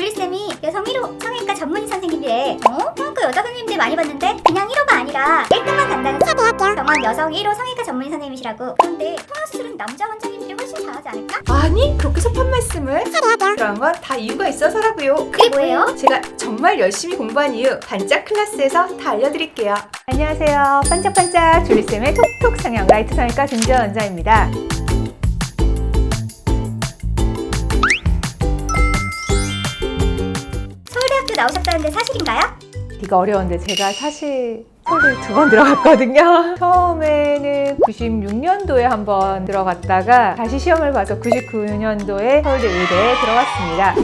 줄리쌤이 여성 1호 성형외과 전문의 선생님이래. 어? 성형외과 여자 선생님들 많이 봤는데 그냥 1호가 아니라 1등만 간다는 병원 여성 1호 성형외과 전문의 선생님이시라고. 그런데 성형수술은 남자 원장님들이 훨씬 잘하지 않을까? 아니 그렇게 섭한 말씀을 그런 건 다 이유가 있어서라고요 그게 뭐예요? 제가 정말 열심히 공부한 이유 반짝 클래스에서 다 알려드릴게요 안녕하세요 반짝반짝 줄리쌤의 톡톡 성형 라이트 성형외과 김지원 원장입니다 나오셨다는데 사실인가요? 이거 어려운데 제가 사실 서울대 두번 들어갔거든요. 처음에는 96년도에 한 번 들어갔다가 다시 시험을 봐서 99년도에 서울대 의대에 들어갔습니다.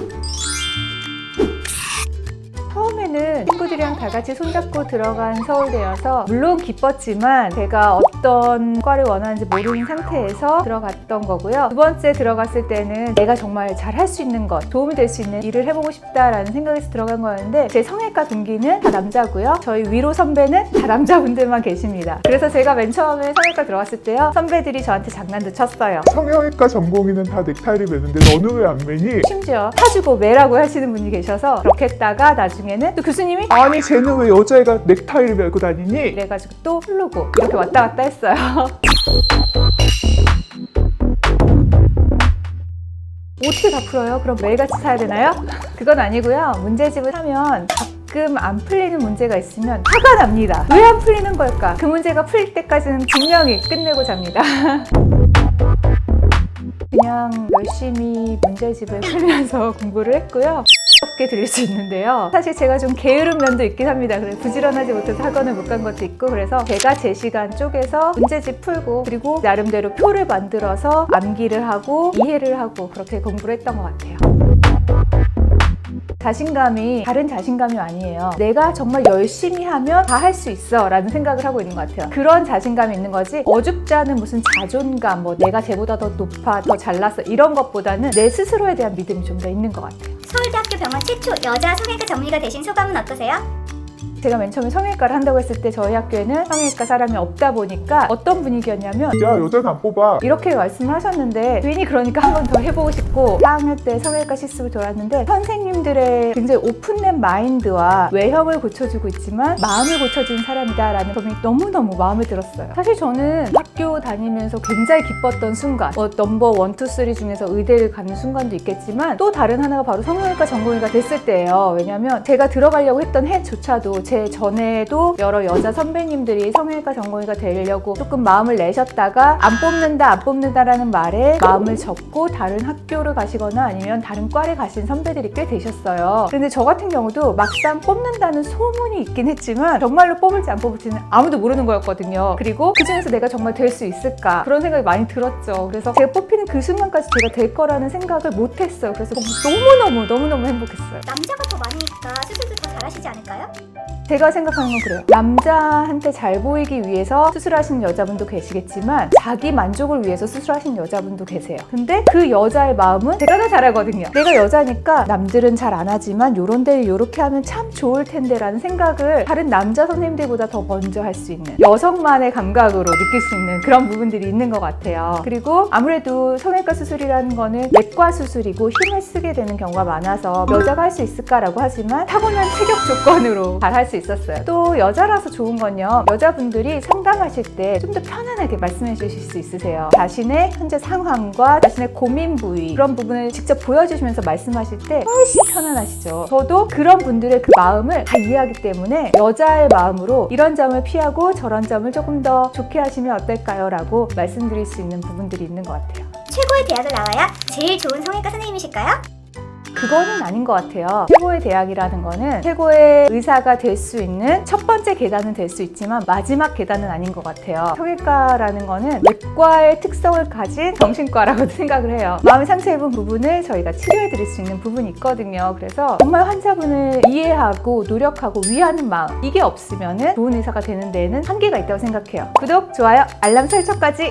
친구들이랑 다 같이 손잡고 들어간 서울대여서 물론 기뻤지만 제가 어떤 과를 원하는지 모르는 상태에서 들어갔던 거고요. 두 번째 들어갔을 때는 내가 정말 잘 할 수 있는 것, 도움이 될 수 있는 일을 해보고 싶다라는 생각에서 들어간 거였는데 제 성형외과 동기는 다 남자고요. 저희 위로 선배는 다 남자분들만 계십니다. 그래서 제가 맨 처음에 성형외과 들어갔을 때요. 선배들이 저한테 장난도 쳤어요. 성형외과 전공의는 다 넥타이를 매는데 너는 왜 안 매니? 심지어 사주고 매라고 하시는 분이 계셔서 그렇게 했다가 나중에는 또 교수님이 아니 쟤는 왜 여자애가 넥타이를 매고 다니니? 이래가지고 또 풀르고 이렇게 왔다 갔다 했어요. 어떻게 다 풀어요? 그럼 매일같이 사야 되나요? 그건 아니고요. 문제집을 하면 가끔 안 풀리는 문제가 있으면 화가 납니다. 왜 안 풀리는 걸까? 그 문제가 풀릴 때까지는 분명히 끝내고 잡니다. 그냥 열심히 문제집을 풀면서 공부를 했고요. 게 들릴 수 있는데요. 사실 제가 좀 게으른 면도 있긴 합니다. 그래서 부지런하지 못해서 학원을 못 간 것도 있고 그래서 제가 제 시간 쪼개서 문제집 풀고 그리고 나름대로 표를 만들어서 암기를 하고 이해를 하고 그렇게 공부를 했던 것 같아요. 자신감이 다른 자신감이 아니에요. 내가 정말 열심히 하면 다 할 수 있어 라는 생각을 하고 있는 것 같아요. 그런 자신감이 있는 거지 어줍지 않은 무슨 자존감, 뭐 내가 쟤보다 더 높아, 더 잘났어 이런 것보다는 내 스스로에 대한 믿음이 좀 더 있는 것 같아요. 서울대학교 병원 최초 여자 성형외과 전문의가 되신 소감은 어떠세요? 제가 맨 처음에 성형외과를 한다고 했을 때 저희 학교에는 성형외과 사람이 없다 보니까 어떤 분위기였냐면 야 여자는 안 뽑아 이렇게 말씀을 하셨는데 주인이 그러니까 한 번 더 해보고 싶고 4학년 때 성형외과 실습을 돌았는데 선생님들의 굉장히 오픈된 마인드와 외형을 고쳐주고 있지만 마음을 고쳐주는 사람이다 라는 점이 너무너무 마음에 들었어요. 사실 저는 학교 다니면서 굉장히 기뻤던 순간 뭐 넘버 원, 투, 쓰리 중에서 의대를 가는 순간도 있겠지만 또 다른 하나가 바로 성형외과 전공의가 됐을 때예요. 왜냐면 제가 들어가려고 했던 해조차도 제 전에도 여러 여자 선배님들이 성형외과 전공의가 되려고 조금 마음을 내셨다가 안 뽑는다 안 뽑는다라는 말에 마음을 접고 다른 학교를 가시거나 아니면 다른 과를 가신 선배들이 꽤 되셨어요. 근데 저 같은 경우도 막상 뽑는다는 소문이 있긴 했지만 정말로 뽑을지 안 뽑을지는 아무도 모르는 거였거든요. 그리고 그 중에서 내가 정말 될 수 있을까 그런 생각이 많이 들었죠. 그래서 제가 뽑히는 그 순간까지 제가 될 거라는 생각을 못했어요. 그래서 너무너무 너무너무 행복했어요. 남자가 더 많으니까 수술도 더 잘하시지 않을까요? 제가 생각하는 건 그래요. 남자한테 잘 보이기 위해서 수술하시는 여자분도 계시겠지만 자기 만족을 위해서 수술하시는 여자분도 계세요. 근데 그 여자의 마음은 제가 더 잘하거든요. 내가 여자니까 남들은 잘 안 하지만 요런 데를 요렇게 하면 참 좋을 텐데 라는 생각을 다른 남자 선생님들보다 더 먼저 할 수 있는 여성만의 감각으로 느낄 수 있는 그런 부분들이 있는 것 같아요. 그리고 아무래도 성형외과 수술이라는 거는 내과 수술이고 힘을 쓰게 되는 경우가 많아서 여자가 할 수 있을까라고 하지만 타고난 체격 조건으로 잘 할 수 있었어요. 또 여자라서 좋은 건요. 여자분들이 상담하실 때 좀 더 편안하게 말씀해 주실 수 있으세요. 자신의 현재 상황과 자신의 고민 부위 그런 부분을 직접 보여주시면서 말씀하실 때 훨씬 편안하시죠. 저도 그런 분들의 그 마음을 다 이해하기 때문에 여자의 마음으로 이런 점을 피하고 저런 점을 조금 더 좋게 하시면 어떨까요? 라고 말씀드릴 수 있는 부분들이 있는 것 같아요. 최고의 대학을 나와야 제일 좋은 성형외과 선생님이실까요? 그거는 아닌 것 같아요. 최고의 대학이라는 거는 최고의 의사가 될 수 있는 첫 번째 계단은 될 수 있지만 마지막 계단은 아닌 것 같아요. 성형외과라는 거는 내과의 특성을 가진 정신과라고 생각을 해요. 마음이 상처 입은 부분을 저희가 치료해 드릴 수 있는 부분이 있거든요. 그래서 정말 환자분을 이해하고 노력하고 위하는 마음 이게 없으면 좋은 의사가 되는 데에는 한계가 있다고 생각해요. 구독, 좋아요, 알람 설정까지